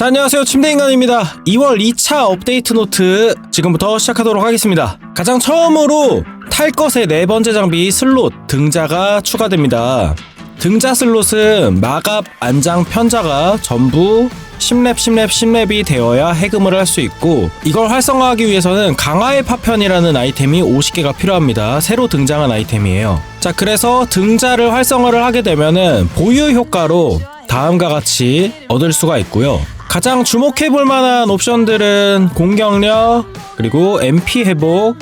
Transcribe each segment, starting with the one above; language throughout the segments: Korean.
자, 안녕하세요. 침대인간입니다. 2월 2차 업데이트 노트 지금부터 시작하도록 하겠습니다. 가장 처음으로 탈 것의 네 번째 장비 슬롯 등자가 추가됩니다. 등자 슬롯은 마갑, 안장, 편자가 전부 10렙, 10렙, 10렙이 되어야 해금을 할 수 있고 이걸 활성화하기 위해서는 강화의 파편이라는 아이템이 50개가 필요합니다. 새로 등장한 아이템이에요. 자, 그래서 등자를 활성화를 하게 되면은 보유 효과로 다음과 같이 얻을 수가 있고요. 가장 주목해 볼 만한 옵션들은 공격력, 그리고 MP 회복,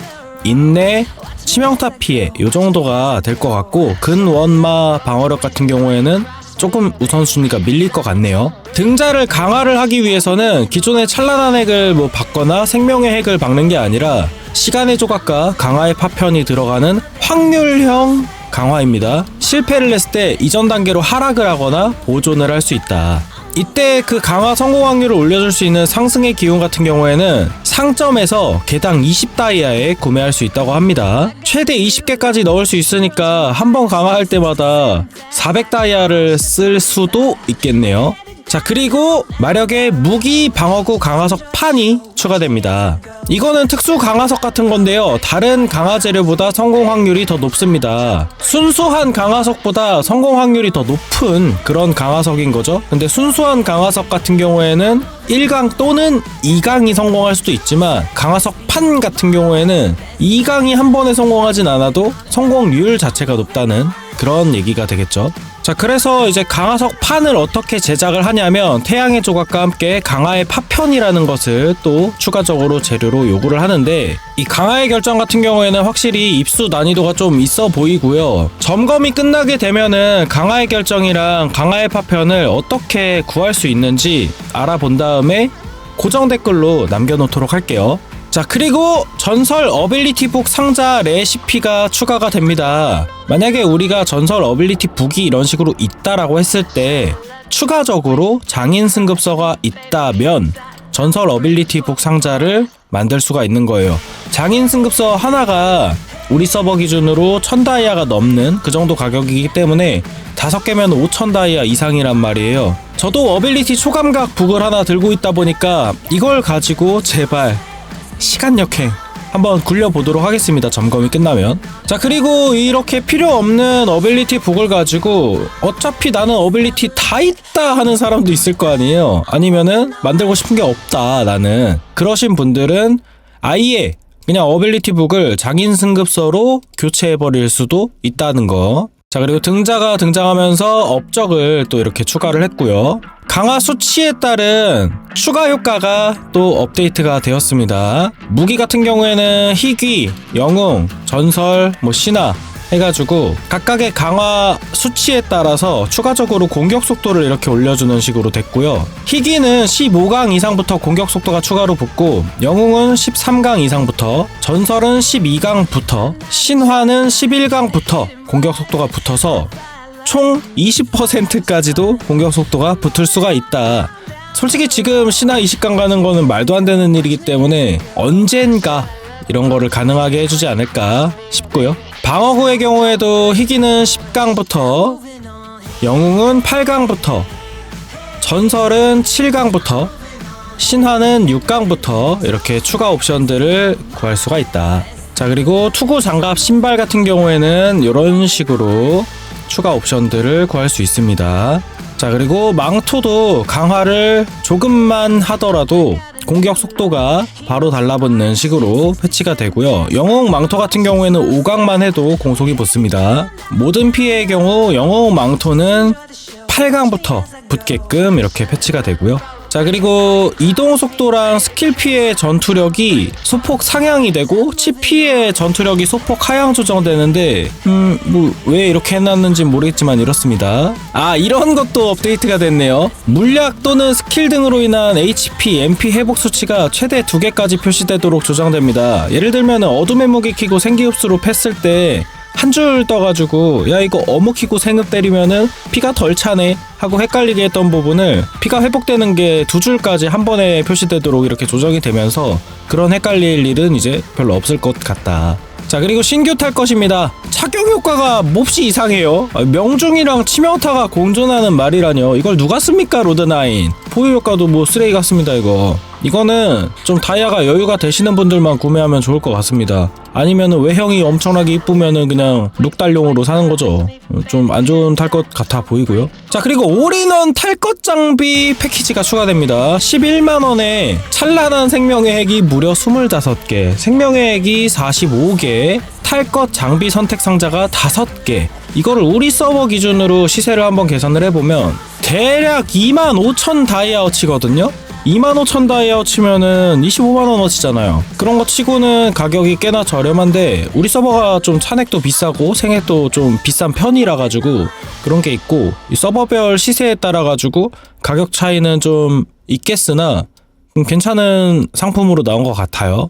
인내, 치명타 피해 요 정도가 될 것 같고 근원마 방어력 같은 경우에는 조금 우선순위가 밀릴 것 같네요. 등자를 강화를 하기 위해서는 기존의 찬란한 핵을 뭐 받거나 생명의 핵을 박는 게 아니라 시간의 조각과 강화의 파편이 들어가는 확률형 강화입니다. 실패를 했을 때 이전 단계로 하락을 하거나 보존을 할 수 있다. 이때 그 강화 성공 확률을 올려줄 수 있는 상승의 기운 같은 경우에는 상점에서 개당 20다이아에 구매할 수 있다고 합니다. 최대 20개까지 넣을 수 있으니까 한 번 강화할 때마다 400다이아를 쓸 수도 있겠네요. 자, 그리고 마력의 무기 방어구 강화석 판이 추가됩니다. 이거는 특수 강화석 같은 건데요. 다른 강화 재료보다 성공 확률이 더 높습니다. 순수한 강화석보다 성공 확률이 더 높은 그런 강화석인 거죠. 근데 순수한 강화석 같은 경우에는 1강 또는 2강이 성공할 수도 있지만 강화석 판 같은 경우에는 2강이 한 번에 성공하진 않아도 성공률 자체가 높다는 그런 얘기가 되겠죠. 자, 그래서 이제 강화석 판을 어떻게 제작을 하냐면 태양의 조각과 함께 강화의 파편이라는 것을 또 추가적으로 재료로 요구를 하는데 이 강화의 결정 같은 경우에는 확실히 입수 난이도가 좀 있어 보이고요. 점검이 끝나게 되면은 강화의 결정이랑 강화의 파편을 어떻게 구할 수 있는지 알아본 다음에 고정 댓글로 남겨놓도록 할게요. 자 그리고 전설 어빌리티 북 상자 레시피가 추가가 됩니다. 만약에 우리가 전설 어빌리티 북이 이런 식으로 있다라고 했을 때 추가적으로 장인 승급서가 있다면 전설 어빌리티 북 상자를 만들 수가 있는 거예요. 장인 승급서 하나가 우리 서버 기준으로 1000다이아가 넘는 그 정도 가격이기 때문에 다섯 개면 5000다이아 이상이란 말이에요. 저도 어빌리티 초감각 북을 하나 들고 있다 보니까 이걸 가지고 제발 시간 역행 한번 굴려보도록 하겠습니다. 점검이 끝나면. 자, 그리고 이렇게 필요 없는 어빌리티 북을 가지고 어차피 나는 어빌리티 다 있다 하는 사람도 있을 거 아니에요. 아니면은 만들고 싶은 게 없다, 나는. 그러신 분들은 아예 그냥 어빌리티 북을 장인 승급서로 교체해버릴 수도 있다는 거. 자, 그리고 등자가 등장하면서 업적을 또 이렇게 추가를 했고요. 강화 수치에 따른 추가 효과가 또 업데이트가 되었습니다. 무기 같은 경우에는 희귀, 영웅, 전설, 뭐 신화 해가지고 각각의 강화 수치에 따라서 추가적으로 공격 속도를 이렇게 올려주는 식으로 됐고요. 희귀는 15강 이상부터 공격 속도가 추가로 붙고 영웅은 13강 이상부터 전설은 12강부터 신화는 11강부터 공격 속도가 붙어서 총 20%까지도 공격 속도가 붙을 수가 있다. 솔직히 지금 신화 20강 가는 거는 말도 안 되는 일이기 때문에 언젠가 이런 거를 가능하게 해주지 않을까 싶고요. 방어구의 경우에도 희귀는 10강부터 영웅은 8강부터 전설은 7강부터 신화는 6강부터 이렇게 추가 옵션들을 구할 수가 있다. 자 그리고 투구 장갑 신발 같은 경우에는 이런 식으로 추가 옵션들을 구할 수 있습니다. 자 그리고 망토도 강화를 조금만 하더라도 공격 속도가 바로 달라붙는 식으로 패치가 되고요. 영웅 망토 같은 경우에는 5강만 해도 공속이 붙습니다. 모든 피해의 경우 영웅 망토는 8강부터 붙게끔 이렇게 패치가 되고요. 자 그리고 이동 속도랑 스킬 피해 전투력이 소폭 상향이 되고 치 피해 전투력이 소폭 하향 조정되는데 음 뭐 왜 이렇게 해놨는지 모르겠지만 이렇습니다. 아 이런 것도 업데이트가 됐네요. 물약 또는 스킬 등으로 인한 HP, MP 회복 수치가 최대 두 개까지 표시되도록 조정됩니다. 예를 들면 어둠의 무기 키고 생기흡수로 팼을 때 한 줄 떠가지고 야 이거 어묵 키고 생흡 때리면은 피가 덜 차네 하고 헷갈리게 했던 부분을 피가 회복되는 게 두 줄까지 한 번에 표시되도록 이렇게 조정이 되면서 그런 헷갈릴 일은 이제 별로 없을 것 같다. 자 그리고 신규 탈 것입니다. 착용 효과가 몹시 이상해요. 아, 명중이랑 치명타가 공존하는 말이라뇨. 이걸 누가 씁니까 로드9 포유 효과도 뭐 쓰레기 같습니다 이거. 이거는 좀 다이아가 여유가 되시는 분들만 구매하면 좋을 것 같습니다. 아니면은 외형이 엄청나게 이쁘면은 그냥 룩달용으로 사는 거죠. 좀 안 좋은 탈 것 같아 보이고요. 자 그리고 올인원 탈것 장비 패키지가 추가됩니다. 11만 원에 찬란한 생명의 핵이 무려 25개, 생명의 핵이 45개, 탈것 장비 선택 상자가 5개. 이거를 우리 서버 기준으로 시세를 한번 계산을 해보면 대략 2만 5천 다이아어치거든요. 25,000 다이아 치면은 25만원 어치잖아요. 그런 거 치고는 가격이 꽤나 저렴한데, 우리 서버가 좀 찬액도 비싸고 생액도 좀 비싼 편이라 가지고 그런 게 있고, 이 서버별 시세에 따라 가지고 가격 차이는 좀 있겠으나, 음, 괜찮은 상품으로 나온 것 같아요.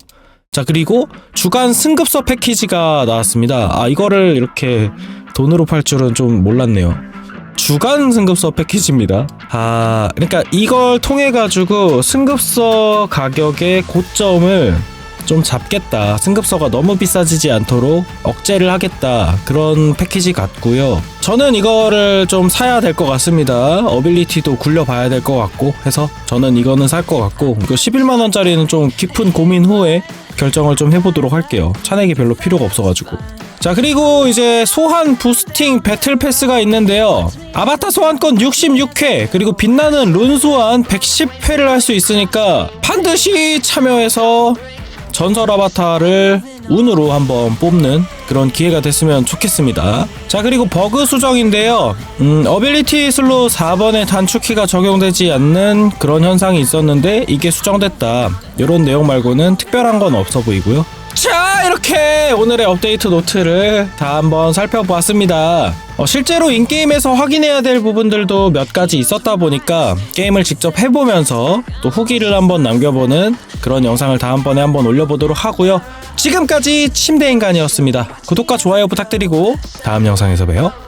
자, 그리고 주간 승급서 패키지가 나왔습니다. 아, 이거를 이렇게 돈으로 팔 줄은 좀 몰랐네요. 주간 승급서 패키지입니다. 아, 그러니까 이걸 통해 가지고 승급서 가격의 고점을 좀 잡겠다. 승급서가 너무 비싸지지 않도록 억제를 하겠다. 그런 패키지 같고요. 저는 이거를 좀 사야 될 것 같습니다. 어빌리티도 굴려봐야 될 것 같고 해서 저는 이거는 살 것 같고 이거 11만 원짜리는 좀 깊은 고민 후에 결정을 좀 해보도록 할게요. 차내기 별로 필요가 없어가지고. 자 그리고 이제 소환 부스팅 배틀 패스가 있는데요 아바타 소환권 66회 그리고 빛나는 룬 소환 110회를 할 수 있으니까 반드시 참여해서 전설 아바타를 운으로 한번 뽑는 그런 기회가 됐으면 좋겠습니다. 자 그리고 버그 수정인데요. 음, 어빌리티 슬롯 4번에 단축키가 적용되지 않는 그런 현상이 있었는데 이게 수정됐다. 이런 내용 말고는 특별한 건 없어 보이고요. 자 이렇게 오늘의 업데이트 노트를 다 한번 살펴보았습니다. 어, 실제로 인게임에서 확인해야 될 부분들도 몇 가지 있었다 보니까 게임을 직접 해보면서 또 후기를 한번 남겨보는 그런 영상을 다음번에 한번 올려보도록 하고요. 지금까지 침대인간이었습니다. 구독과 좋아요 부탁드리고 다음 영상에서 봬요.